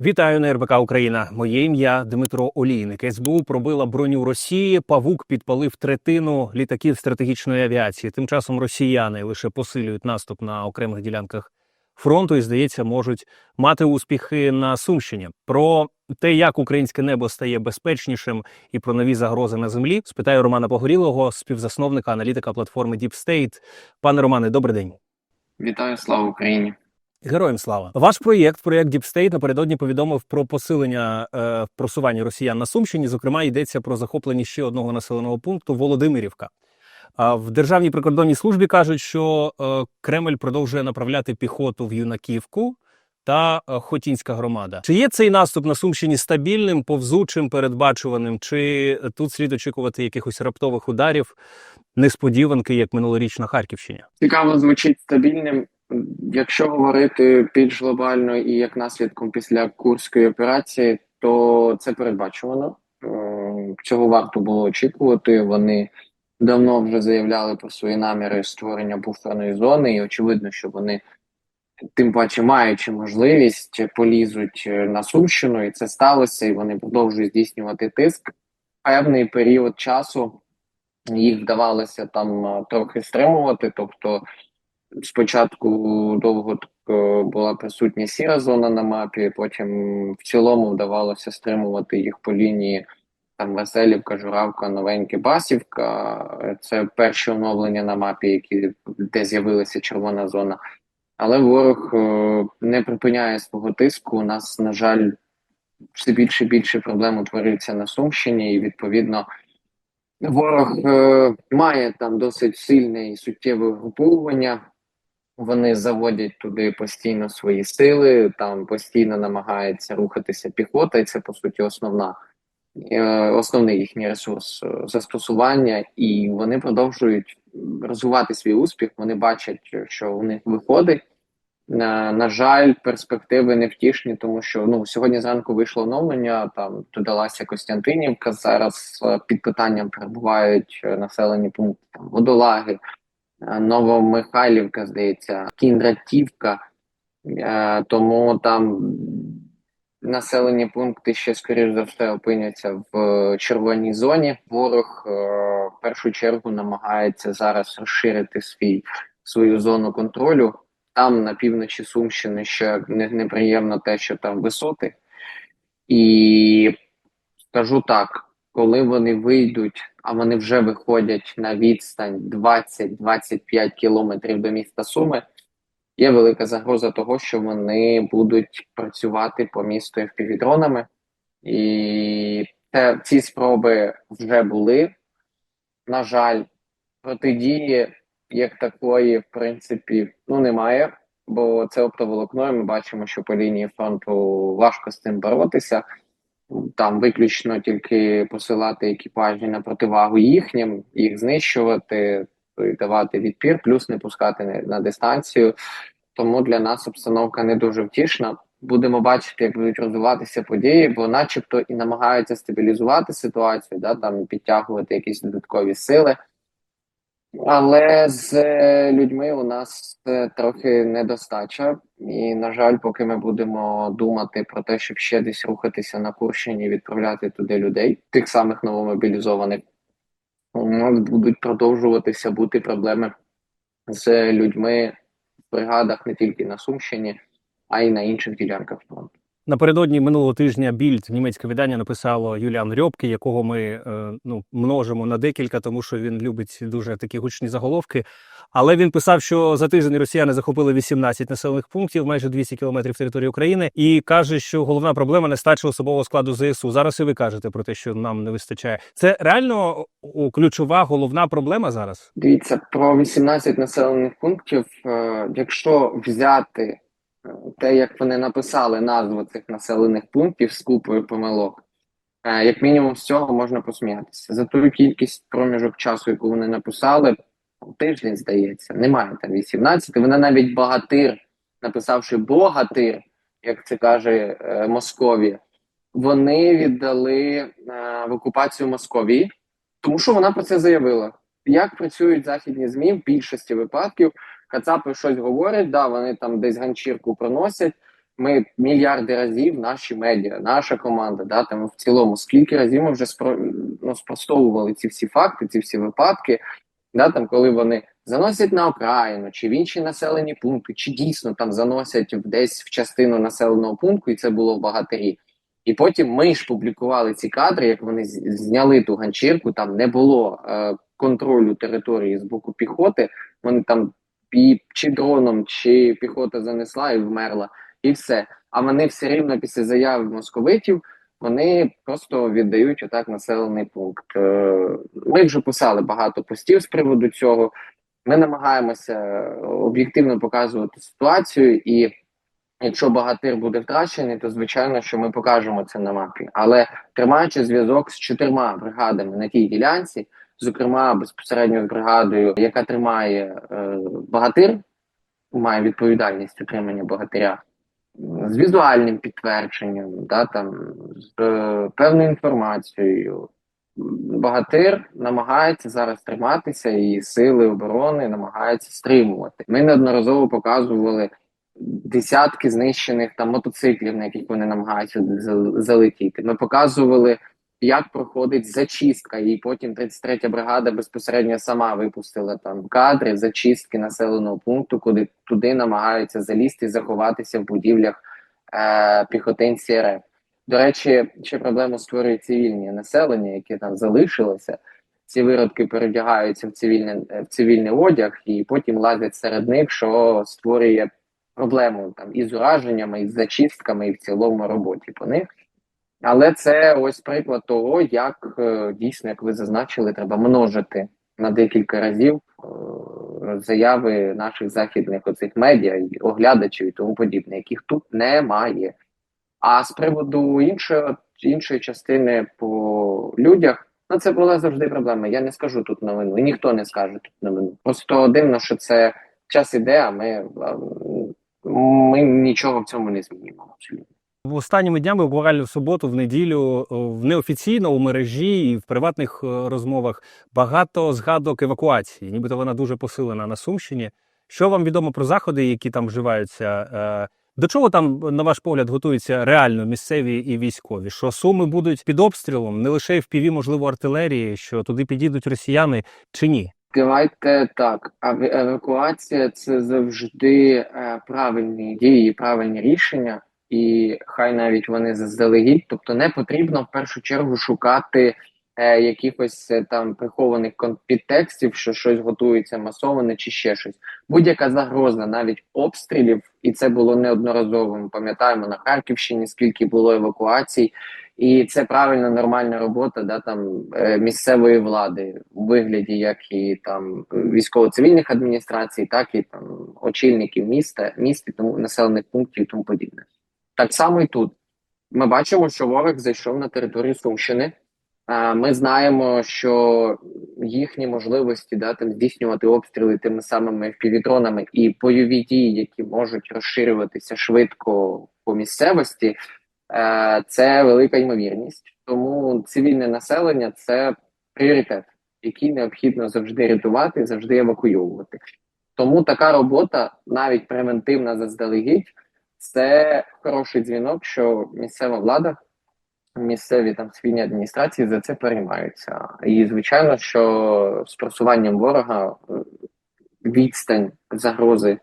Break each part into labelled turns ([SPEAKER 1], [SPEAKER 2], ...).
[SPEAKER 1] Вітаю на РБК Україна. Моє ім'я Дмитро Олійник. СБУ пробила броню Росії. Павук підпалив третину літаків стратегічної авіації. Тим часом росіяни лише посилюють наступ на окремих ділянках фронту і, здається, можуть мати успіхи на Сумщині. Про те, як українське небо стає безпечнішим, і про нові загрози на землі, спитаю Романа Погорілого, співзасновника аналітика платформи Deep State. Пане Романе, добрий день.
[SPEAKER 2] Вітаю, слава Україні!
[SPEAKER 1] Героям слава. Ваш проєкт, проєкт Deep State, напередодні повідомив про посилення е, просування росіян на Сумщині. Зокрема, йдеться про захоплення ще одного населеного пункту Володимирівка. А в державній прикордонній службі кажуть, що е, Кремль продовжує направляти піхоту в Юнаківку та е, Хотінська громада. Чи є цей наступ на Сумщині стабільним, повзучим, передбачуваним? Чи тут слід очікувати якихось раптових ударів, несподіванки, як минулоріч на Харківщині?
[SPEAKER 2] Цікаво звучить стабільним. Якщо говорити більш глобально і як наслідком після Курської операції, то це передбачувано. Е, Цього варто було очікувати. Вони давно вже заявляли про свої наміри створення буферної зони, і очевидно, що вони, тим паче, маючи можливість, полізуть е, на Сумщину, і це сталося, і вони продовжують здійснювати тиск. Певний період часу їх вдавалося там е, трохи стримувати, тобто. Спочатку довго була присутня сіра зона на мапі, потім в цілому вдавалося стримувати їх по лінії там Веселівка, Журавка, Новеньке, Басівка. Це перші оновлення на мапі, які де з'явилася червона зона. Але ворог е, не припиняє свого тиску. У нас, на жаль, все більше і більше проблем утворюється на Сумщині, і відповідно. Ворог е, має там досить сильне і суттєве угруповування. Вони заводять туди постійно свої сили, там постійно намагається рухатися піхота, і це по суті основна е, основний їхній ресурс е, застосування, і вони продовжують розвивати свій успіх. Вони бачать, що у них виходить. На, на жаль, перспективи невтішні, тому що ну сьогодні зранку вийшло оновлення. Там додалася Костянтинівка. Зараз е, під питанням перебувають населені пункти там Водолаги, Новомихайлівка, здається, Кіндратівка. Е, тому там населені пункти ще скоріш за все опиняться в червоній зоні. Ворог е, в першу чергу намагається зараз розширити свій свою зону контролю. Там на півночі Сумщини ще неприємно те, що там висоти. І скажу так, коли вони вийдуть, а вони вже виходять на відстань 20-25 кілометрів до міста Суми, є велика загроза того, що вони будуть працювати по місту FPV-дронами. І це, ці спроби вже були. На жаль, протидії як такої, в принципі, ну немає, бо це оптоволокно. і Ми бачимо, що по лінії фронту важко з цим боротися. Там виключно тільки посилати екіпажі на противагу їхнім, їх знищувати, давати відпір, плюс не пускати на, дистанцію. Тому для нас обстановка не дуже втішна. Будемо бачити, як будуть розвиватися події, бо, начебто, і намагаються стабілізувати ситуацію, да там підтягувати якісь додаткові сили. Але з е, людьми у нас е, трохи недостача, і на жаль, поки ми будемо думати про те, щоб ще десь рухатися на Курщині, відправляти туди людей, тих самих новомобілізованих, у нас будуть продовжуватися бути проблеми з людьми в бригадах не тільки на Сумщині, а й на інших ділянках фронту.
[SPEAKER 1] Напередодні минулого тижня більд німецьке видання написало Юліан Рьобки, якого ми е, ну множимо на декілька, тому що він любить дуже такі гучні заголовки. Але він писав, що за тиждень росіяни захопили 18 населених пунктів, майже 200 кілометрів території України, і каже, що головна проблема нестача особового складу ЗСУ. Зараз і ви кажете про те, що нам не вистачає. Це реально ключова головна проблема зараз.
[SPEAKER 2] Дивіться про 18 населених пунктів. Е, якщо взяти те, як вони написали назву цих населених пунктів з купою помилок, е, як мінімум з цього можна посміятися. За ту кількість проміжок часу, яку вони написали, тиждень здається, немає там 18. Вона навіть багатир, написавши богатир, як це каже е, Московія, вони віддали е, в окупацію Московії, тому що вона про це заявила. Як працюють західні змі в більшості випадків, Кацапи щось говорять, да, вони там десь ганчірку проносять, Ми мільярди разів наші медіа, наша команда, да, там в цілому, скільки разів ми вже спро, ну, спростовували ці всі факти, ці всі випадки, да, там, коли вони заносять на окраїну, чи в інші населені пункти, чи дійсно там заносять десь в частину населеного пункту, і це було в багатирі. І потім ми ж публікували ці кадри, як вони зняли ту ганчірку, там не було е, контролю території з боку піхоти. Вони там і, чи дроном, чи піхота занесла і вмерла, і все. А вони все рівно після заяви московитів вони просто віддають отак населений пункт. Е, Ми вже писали багато постів з приводу цього. Ми намагаємося об'єктивно показувати ситуацію, і якщо багатир буде втрачений, то звичайно, що ми покажемо це на мапі. Але тримаючи зв'язок з чотирма бригадами на тій ділянці, зокрема безпосередньо з бригадою, яка тримає е, багатир, має відповідальність утримання багатиря, з візуальним підтвердженням, да, там, з е, певною інформацією. Багатир намагається зараз триматися, і сили оборони намагаються стримувати. Ми неодноразово показували десятки знищених там мотоциклів, на яких вони намагаються залетіти. Ми показували, як проходить зачистка, і потім 33-я бригада безпосередньо сама випустила там кадри зачистки населеного пункту, куди туди намагаються залізти і заховатися в будівлях е, піхотинці РФ. До речі, ще проблему створює цивільне населення, яке там залишилося. Ці виродки передягаються в цивільне в цивільний одяг і потім лазять серед них, що створює проблему там із ураженнями, із зачистками і в цілому роботі по них. Але це ось приклад того, як е, дійсно, як ви зазначили, треба множити на декілька разів е, заяви наших західних оцих медіа, оглядачів і тому подібне, яких тут немає. А з приводу іншої, іншої частини по людях, ну це була завжди проблема. Я не скажу тут новину, і ніхто не скаже тут новину. Просто дивно, що це час іде, а ми, ми нічого в цьому не змінюємо абсолютно.
[SPEAKER 1] Останніми днями, буквально в суботу, в неділю, в неофіційно у мережі і в приватних е, розмовах багато згадок евакуації. Нібито вона дуже посилена на Сумщині. Що вам відомо про заходи, які там вживаються? Е, До чого там, на ваш погляд, готуються реально місцеві і військові? Що суми будуть під обстрілом, не лише в піві, можливо, артилерії, що туди підійдуть росіяни чи ні?
[SPEAKER 2] Давайте так. ев- Евакуація це завжди е, правильні дії, правильні рішення, і хай навіть вони заздалегідь. Тобто не потрібно в першу чергу шукати е, якихось е, там прихованих підтекстів, що щось готується масоване чи ще щось. Будь-яка загроза, навіть обстрілів, і це було неодноразово. Ми пам'ятаємо на Харківщині, скільки було евакуацій. І це правильна нормальна робота да, там, е, місцевої влади у вигляді як і там військово-цивільних адміністрацій, так і там очільників міста, міст тому населених пунктів і тому подібне. Так само і тут. Ми бачимо, що ворог зайшов на територію Сумщини. Ми знаємо, що їхні можливості да, там, здійснювати обстріли тими самими впівдронами і бойові дії, які можуть розширюватися швидко по місцевості, Е, це велика ймовірність. Тому цивільне населення це пріоритет, який необхідно завжди рятувати, завжди евакуйовувати. Тому така робота, навіть превентивна заздалегідь, це хороший дзвінок, що місцева влада, місцеві там цивільні адміністрації за це переймаються. І звичайно, що з просуванням ворога е, відстань загрози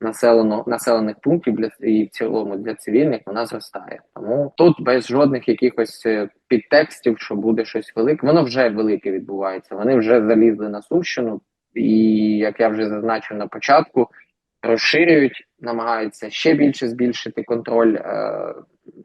[SPEAKER 2] населено, населених пунктів для і в цілому для цивільних вона зростає. Тому тут без жодних якихось е, підтекстів, що буде щось велике, воно вже велике відбувається. Вони вже залізли на Сумщину, і як я вже зазначив на початку, розширюють, намагаються ще більше збільшити контроль е,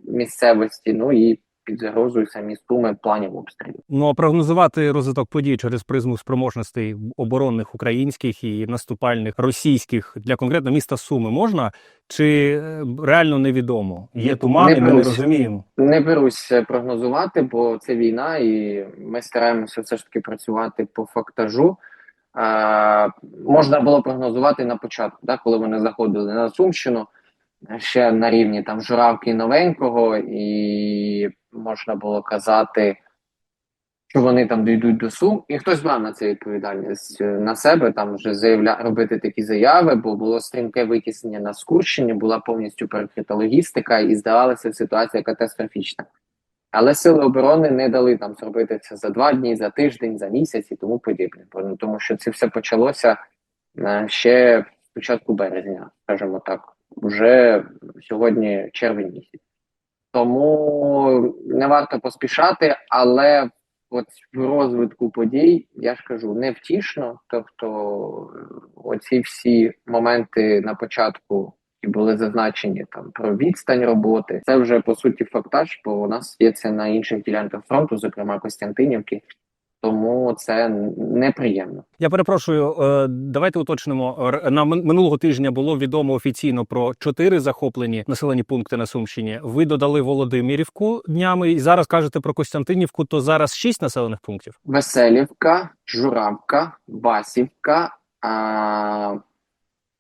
[SPEAKER 2] місцевості. Ну і під загрозою самі суми планів обстрілів.
[SPEAKER 1] Ну а прогнозувати розвиток подій через призму спроможностей оборонних українських і наступальних російських для конкретно міста Суми можна чи е, реально невідомо? Є тумани, ми не розуміємо.
[SPEAKER 2] Не берусь е, прогнозувати, бо це війна, і ми стараємося все ж таки працювати по фактажу. Е, можна було прогнозувати на початку, да, коли вони заходили на Сумщину, ще на рівні там Журавки Новенького, і можна було казати, що вони там дійдуть до Сум, і хтось брав на це відповідальність е, на себе, там вже заявля робити такі заяви, бо було стрімке витіснення на Скурщині, була повністю перекрита логістика, і здавалася ситуація катастрофічна. Але сили оборони не дали там зробити це за два дні, за тиждень, за місяць і тому подібне. Ну, Тому що це все почалося е, ще з початку березня, скажімо так, вже сьогодні червень місяць. Тому не варто поспішати, але от в розвитку подій я ж кажу невтішно. Тобто, оці всі моменти на початку які були зазначені там про відстань роботи. Це вже по суті фактаж, бо у нас є це на інших ділянках фронту, зокрема Костянтинівки. Тому це неприємно.
[SPEAKER 1] Я перепрошую, е, давайте уточнимо. На минулого тижня було відомо офіційно про чотири захоплені населені пункти на Сумщині. Ви додали Володимирівку днями, і зараз кажете про Костянтинівку. То зараз шість населених пунктів.
[SPEAKER 2] Веселівка, Журавка, Басівка, а,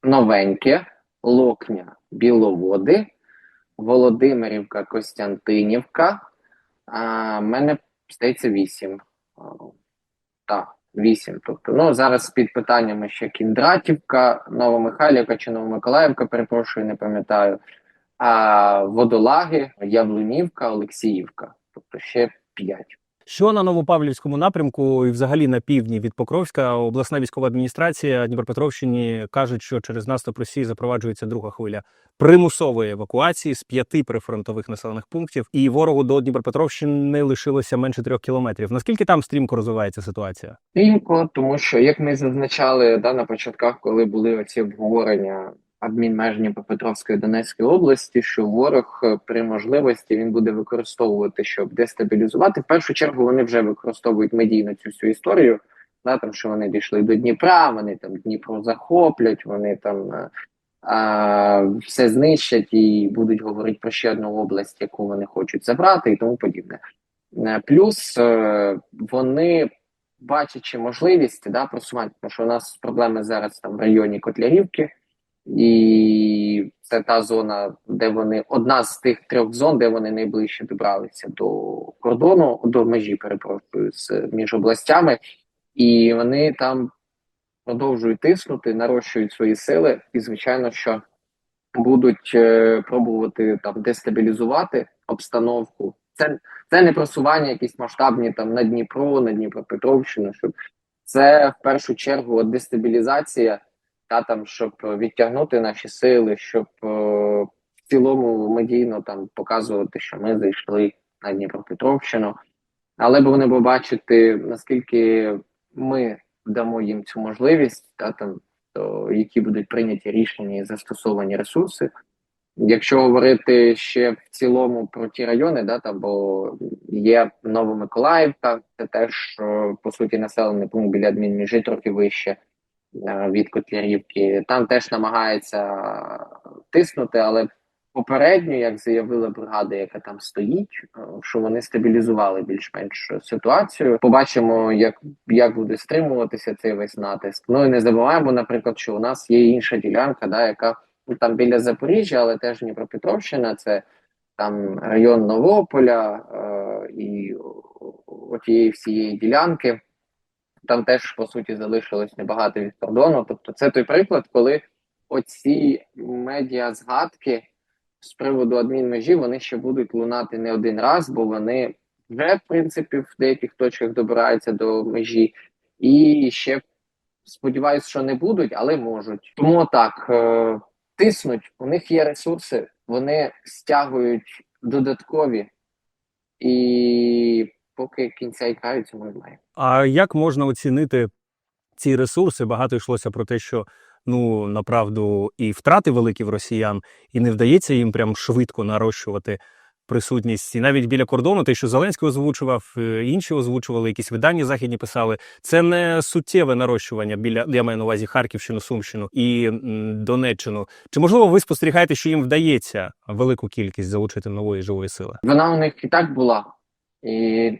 [SPEAKER 2] Новеньке, Локня, Біловоди, Володимирівка, Костянтинівка. А, мене здається вісім. Так, вісім. Тобто, ну зараз під питаннями ще Кіндратівка, Новомихайлівка чи Новомиколаївка, перепрошую, не пам'ятаю. А Водолаги, Яблунівка, Олексіївка. Тобто ще п'ять.
[SPEAKER 1] Що на Новопавлівському напрямку і взагалі на півдні від Покровська обласна військова адміністрація Дніпропетровщині кажуть, що через наступ Росії запроваджується друга хвиля примусової евакуації з п'яти прифронтових населених пунктів, і ворогу до Дніпропетровщини лишилося менше трьох кілометрів. Наскільки там стрімко розвивається ситуація?
[SPEAKER 2] Стрімко, тому що як ми зазначали да, на початках, коли були оці обговорення адмінмеж Дніпропетровської Донецької області, що ворог е, при можливості він буде використовувати, щоб дестабілізувати. В першу чергу вони вже використовують медійно цю всю історію. Да, там що вони дійшли до Дніпра, вони там Дніпро захоплять, вони там е, а, все знищать і будуть говорити про ще одну область, яку вони хочуть забрати, і тому подібне. Е, Плюс вони бачачи можливість да, просування, тому що у нас проблеми зараз там в районі Котлярівки, і це та зона, де вони одна з тих трьох зон, де вони найближче добралися до кордону, до межі, перепрошую, з між областями, і вони там продовжують тиснути, нарощують свої сили, і звичайно, що будуть е, пробувати там дестабілізувати обстановку. Це це не просування якісь масштабні там на Дніпро, на Дніпропетровщину, щоб це в першу чергу дестабілізація, та там, щоб відтягнути наші сили, щоб е, в цілому медійно там показувати, що ми зайшли на Дніпропетровщину, але б вони побачити, наскільки ми дамо їм цю можливість, та там то які будуть прийняті рішення і застосовані ресурси. Якщо говорити ще в цілому про ті райони, да, там, бо є Новомиколаївка, це теж е, по суті населений пункт біля адмінміжі трохи вище від Котлярівки. Там теж намагається тиснути, але попередньо, як заявила бригада, яка там стоїть, е, що вони стабілізували більш-менш ситуацію. Побачимо, як, як буде стримуватися цей весь натиск. Ну і не забуваємо, наприклад, що у нас є інша ділянка, да, яка ну, там біля Запоріжжя, але теж Дніпропетровщина, це там район Новополя е, і отієї всієї ділянки. Там теж по суті залишилось небагато від кордону. Тобто, це той приклад, коли оці медіа згадки з приводу адмінмежі вони ще будуть лунати не один раз, бо вони вже в принципі в деяких точках добираються до межі, і ще сподіваюся, що не будуть, але можуть. Тому так е, тиснуть. У них є ресурси, вони стягують додаткові, і поки кінця і краю цьому немає.
[SPEAKER 1] А як можна оцінити ці ресурси? Багато йшлося про те, що ну направду і втрати великі в росіян, і не вдається їм прям швидко нарощувати присутність. І навіть біля кордону, те, що Зеленський озвучував, е, інші озвучували, якісь видання західні писали. Це не суттєве нарощування біля я маю на увазі Харківщину, Сумщину і Донеччину. Чи можливо ви спостерігаєте, що їм вдається велику кількість залучити нової живої сили?
[SPEAKER 2] Вона у них і так була, і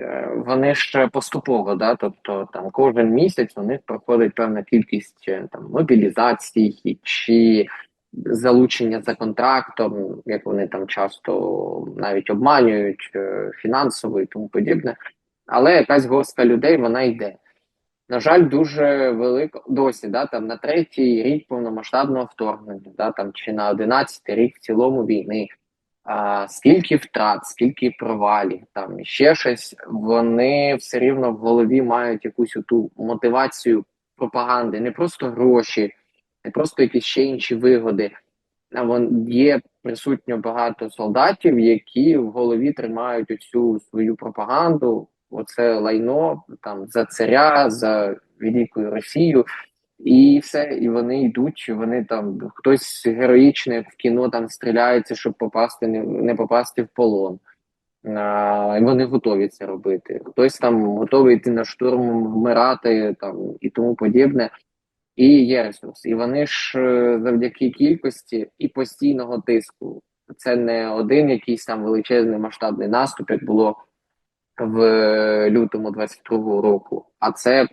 [SPEAKER 2] е, вони ж поступово, да, тобто там кожен місяць у них проходить певна кількість е, там мобілізацій чи залучення за контрактом, як вони там часто навіть обманюють е, фінансово і тому подібне. Але якась горстка людей вона йде. На жаль, дуже велика досі, да, там на третій рік повномасштабного вторгнення, да, там чи на одинадцятий рік в цілому війни. Скільки втрат, скільки провалів, там ще щось, вони все рівно в голові мають якусь ту мотивацію пропаганди, не просто гроші, не просто якісь ще інші вигоди. А вон є присутньо багато солдатів, які в голові тримають оцю свою пропаганду, оце лайно там за царя, за велику Росію, і все. І вони йдуть. Вони там хтось героїчно в кіно там стріляється, щоб попасти, не, не попасти в полон. А, і вони готові це робити. Хтось там готовий йти на штурм, вмирати там і тому подібне. І є ресурс. І вони ж е, завдяки кількості і постійного тиску. Це не один якийсь там величезний масштабний наступ, як було в лютому 22-го року, а це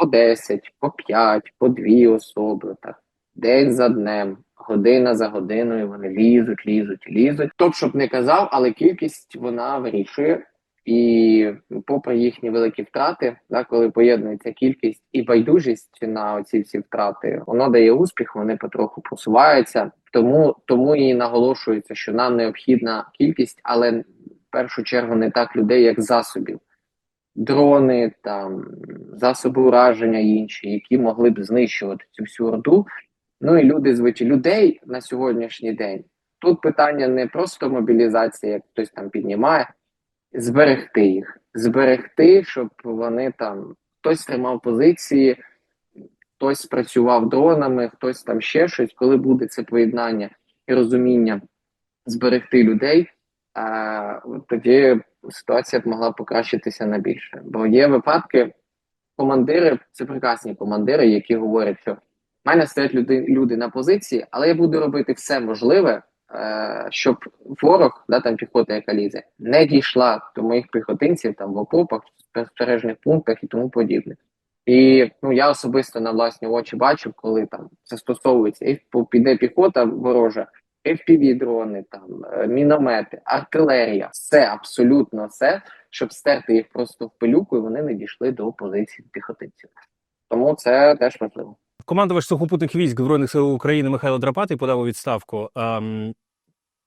[SPEAKER 2] по 10, по 5, по 2 особи, так, день за днем, година за годиною вони лізуть, лізуть, лізуть. Б щоб не казав, але кількість вона вирішує. І попри їхні великі втрати, да, коли поєднується кількість і байдужість на оці всі втрати, воно дає успіх, вони потроху просуваються. Тому тому і наголошується, що нам необхідна кількість, але в першу чергу не так людей, як засобів. Дрони, там засоби ураження інші, які могли б знищувати цю всю орду. Ну і люди звичайно людей на сьогоднішній день. Тут питання не просто мобілізація, як хтось там піднімає зберегти їх, зберегти, щоб вони там хтось тримав позиції, хтось працював дронами, хтось там ще щось, коли буде це поєднання і розуміння зберегти людей, а, тоді ситуація б могла покращитися на більше. Бо є випадки, командири це прекрасні командири, які говорять, що в мене стоять люди, люди на позиції, але я буду робити все можливе. Е, щоб ворог, да, там піхота, яка лізе, не дійшла до моїх піхотинців там в окопах, в спостережних пунктах і тому подібне. І ну я особисто на власні очі бачив, коли там застосовується і піде піхота ворожа, fpv дрони, там е, міномети, артилерія, все абсолютно все, щоб стерти їх просто в пилюку, і вони не дійшли до позиції піхотинців. Тому це теж важливо.
[SPEAKER 1] Командувач сухопутних військ Збройних сил України Михайло Драпатий подав у відставку. Ем,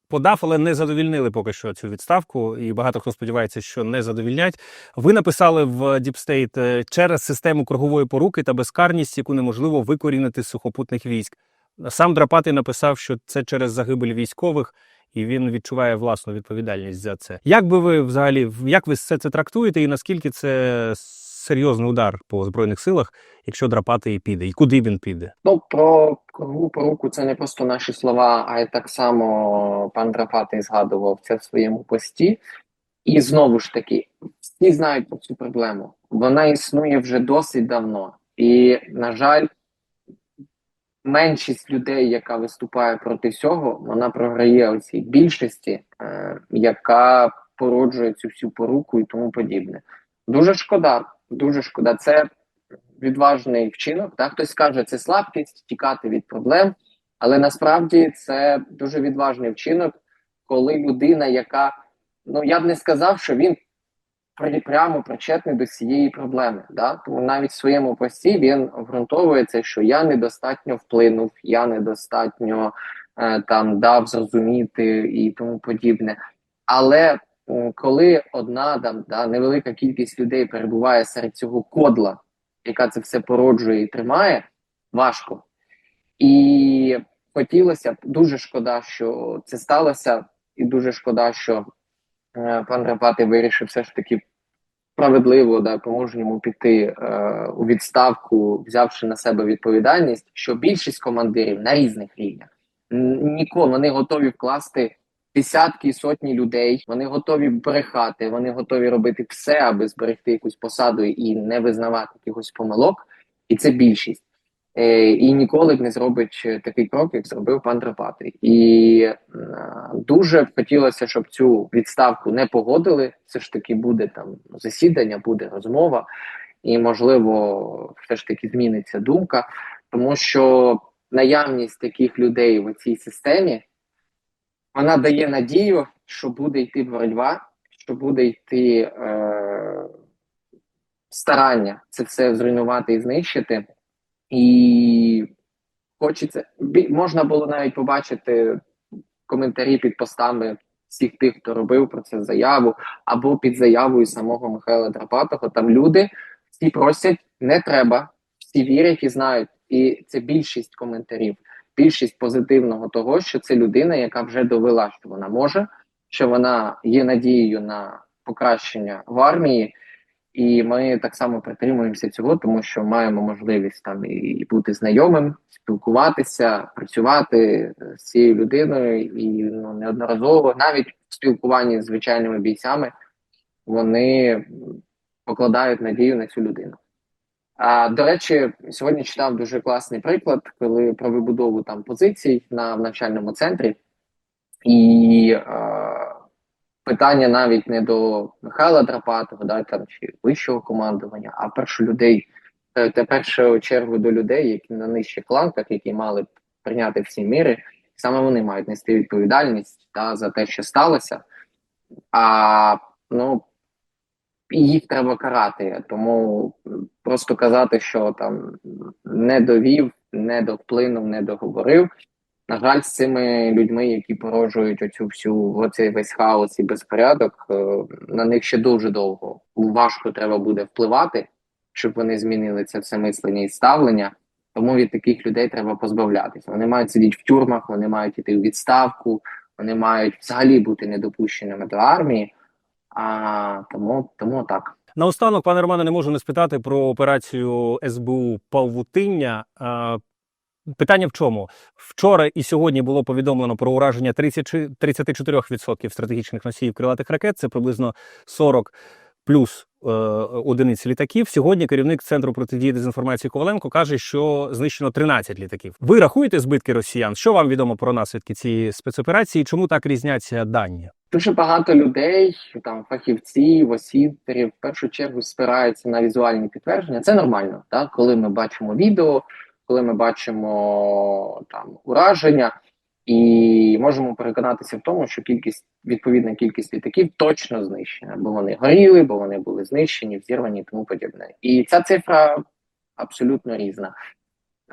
[SPEAKER 1] подав, але не задовільнили поки що цю відставку, і багато хто сподівається, що не задовільнять. Ви написали в Deep State е, через систему кругової поруки та безкарність, яку неможливо викорінити з сухопутних військ. Сам Драпатий написав, що це через загибель військових, і він відчуває власну відповідальність за це. Як би ви взагалі як ви все це трактуєте, і наскільки це серйозний удар по збройних силах, якщо драпати і піде, і куди він піде?
[SPEAKER 2] Ну про кругу поруку це не просто наші слова, а й так само пан Драпатий згадував це в своєму пості. І знову ж таки, всі знають про цю проблему. Вона існує вже досить давно, і на жаль, меншість людей, яка виступає проти всього, вона програє оцій більшості, е, яка породжує цю всю поруку і тому подібне. Дуже шкода, дуже шкода. Це відважний вчинок. Так? Хтось каже, це слабкість, тікати від проблем, але насправді це дуже відважний вчинок, коли людина, яка ну я б не сказав, що він прямо причетний до цієї проблеми. Да? Тому навіть в своєму пості він обґрунтовується, що я недостатньо вплинув, я недостатньо е, там дав зрозуміти і тому подібне. Але коли одна там да, невелика кількість людей перебуває серед цього кодла, яка це все породжує і тримає, важко. І хотілося б дуже шкода, що це сталося, і дуже шкода, що пан Рапати вирішив все ж таки справедливо да, по-мужньому піти е, у відставку, взявши на себе відповідальність, що більшість командирів на різних рівнях ніколи вони готові вкласти десятки і сотні людей. Вони готові брехати, вони готові робити все, аби зберегти якусь посаду і не визнавати якихось помилок. І це більшість. Е, І ніколи не зробить такий крок, як зробив пан Драпатий. І е, дуже б хотілося, щоб цю відставку не погодили. Все ж таки буде там засідання, буде розмова, і можливо, все ж таки зміниться думка, тому що наявність таких людей в цій системі вона дає надію, що буде йти боротьба, що буде йти е, старання це все зруйнувати і знищити. І хочеться можна було навіть побачити коментарі під постами всіх тих, хто робив про це заяву, або під заявою самого Михайла Драпатого. Там люди всі просять, не треба, всі вірять і знають. І це більшість коментарів, більшість позитивного того, що це людина, яка вже довела, що вона може, що вона є надією на покращення в армії. І ми так само притримуємося цього, тому що маємо можливість там і бути знайомим, спілкуватися, працювати е, з цією людиною, і ну неодноразово, навіть в спілкуванні з звичайними бійцями, вони покладають надію на цю людину. А до речі, сьогодні читав дуже класний приклад, коли про вибудову там позицій на в навчальному центрі, і е, питання навіть не до Михайла Драпатова, да, там чи вищого командування, а перше людей, е, та першу чергу до людей, які на нижчих ланках, які мали прийняти всі міри, саме вони мають нести відповідальність та, за те, що сталося. А ну їх треба карати. Тому просто казати, що там не довів, не довплинув, не договорив. На жаль, з цими людьми, які породжують оцю всю оцей весь хаос і безпорядок, е, на них ще дуже довго важко треба буде впливати, щоб вони змінили це все мислення і ставлення. Тому від таких людей треба позбавлятися. Вони мають сидіти в тюрмах, вони мають іти у відставку, вони мають взагалі бути недопущеними до армії. А тому, тому так.
[SPEAKER 1] Наостанок, пане Романе, не можу не спитати про операцію СБУ Павутиння. Питання в чому? Вчора і сьогодні було повідомлено про ураження 30, 34% стратегічних носіїв крилатих ракет. Це приблизно 40 плюс е, одиниць літаків. Сьогодні керівник центру протидії дезінформації Коваленко каже, що знищено 13 літаків. Ви рахуєте збитки росіян? Що вам відомо про наслідки цієї спецоперації? Чому так різняться дані?
[SPEAKER 2] Дуже багато людей, там фахівців, освітерів, в першу чергу спираються на візуальні підтвердження. Це нормально, так? коли ми бачимо відео, коли ми бачимо там ураження, і можемо переконатися в тому, що кількість відповідна кількість літаків точно знищена, бо вони горіли, бо вони були знищені, взірвані тому подібне. І ця цифра абсолютно різна.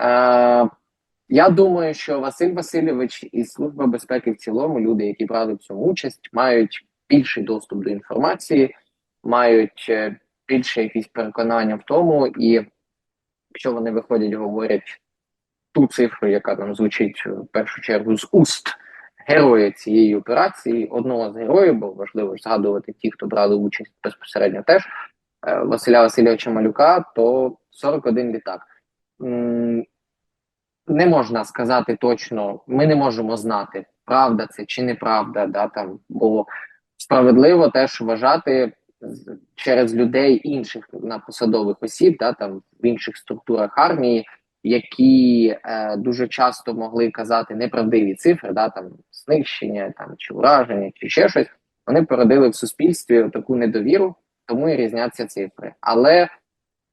[SPEAKER 2] Е, я думаю, що Василь Васильович і Служба безпеки в цілому, люди, які брали в цьому участь, мають більший доступ до інформації, мають е, більше якісь переконання в тому, і якщо вони виходять, говорять ту цифру, яка там звучить в першу чергу з уст героя цієї операції, одного з героїв, бо важливо згадувати ті, хто брали участь безпосередньо теж е, Василя Васильовича Малюка, то 41 літак. Не можна сказати точно, ми не можемо знати, правда це чи неправда, да, там, бо справедливо теж вважати через людей інших на посадових осіб, да, там, в інших структурах армії, які е, дуже часто могли казати неправдиві цифри, да, там, знищення там, чи ураження, чи ще щось, вони породили в суспільстві таку недовіру, тому і різняться цифри. Але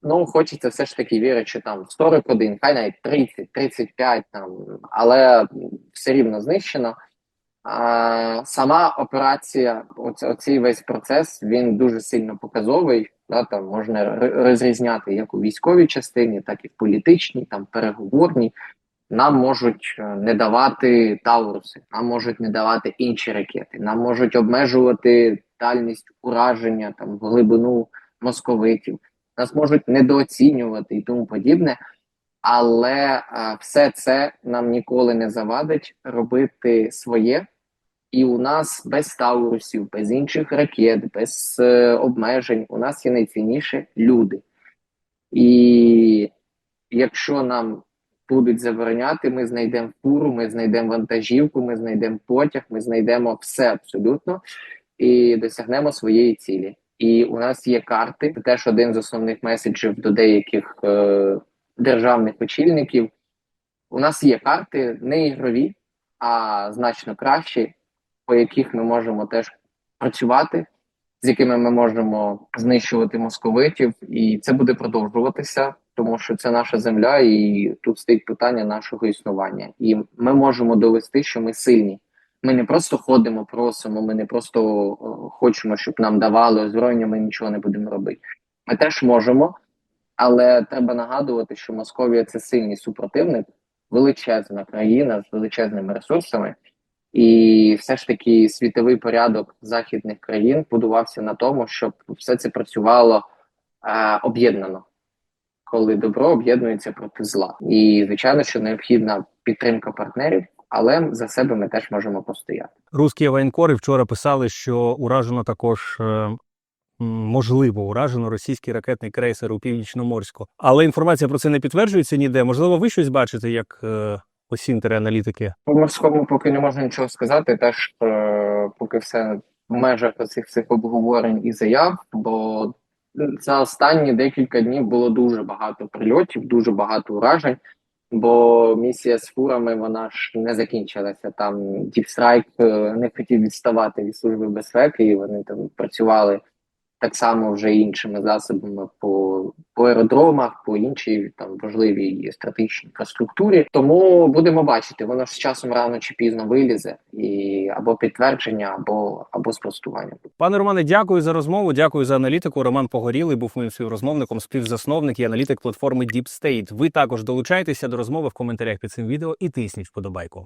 [SPEAKER 2] ну хочеться все ж таки вірити, що там 41, хай навіть 30, 35, там, але все рівно знищено. Сама операція, оцей весь процес, він дуже сильно показовий. Да, там можна розрізняти як у військовій частині, так і в політичній, там переговорній. Нам можуть е, не давати Тауруси, нам можуть не давати інші ракети, нам можуть обмежувати дальність ураження там в глибину московитів, нас можуть недооцінювати і тому подібне. Але е, все це нам ніколи не завадить робити своє. І у нас без таурусів, без інших ракет, без е, обмежень, у нас є найцінніше люди. І якщо нам будуть забороняти, ми знайдемо фуру, ми знайдемо вантажівку, ми знайдемо потяг, ми знайдемо все абсолютно і досягнемо своєї цілі. І у нас є карти. Це теж один з основних меседжів до деяких е, державних очільників. У нас є карти не ігрові, а значно кращі, по яких ми можемо теж працювати, з якими ми можемо знищувати московитів, і це буде продовжуватися, тому що це наша земля, і тут стоїть питання нашого існування. І ми можемо довести, що ми сильні. Ми не просто ходимо, просимо, ми не просто е, хочемо, щоб нам давали озброєння, ми нічого не будемо робити. Ми теж можемо, але треба нагадувати, що Московія це сильний супротивник, величезна країна з величезними ресурсами, і все ж таки світовий порядок західних країн будувався на тому, щоб все це працювало е, об'єднано, коли добро об'єднується проти зла. І звичайно, що необхідна підтримка партнерів, але за себе ми теж можемо постояти.
[SPEAKER 1] Русські воєнкори вчора писали, що уражено також. е, Можливо, уражено російський ракетний крейсер у північноморську, але інформація про це не підтверджується ніде. Можливо, ви щось бачите як е, осінтери аналітики.
[SPEAKER 2] По морському поки не можна нічого сказати, теж е, поки все в межах цих цих обговорень і заяв, бо за останні декілька днів було дуже багато прильотів, дуже багато уражень. Бо місія з фурами вона ж не закінчилася. Там Діпстрайк не хотів відставати від служби безпеки, і вони там працювали так само вже іншими засобами по, по аеродромах, по іншій там важливій стратегічній інфраструктурі. Тому будемо бачити, воно ж з часом рано чи пізно вилізе, і або підтвердження, або або спростування.
[SPEAKER 1] Пане Романе, дякую за розмову. Дякую за аналітику. Роман Погорілий був моїм співрозмовником, співзасновник і аналітик платформи Deep State. Ви також долучайтеся до розмови в коментарях під цим відео і тисніть вподобайку.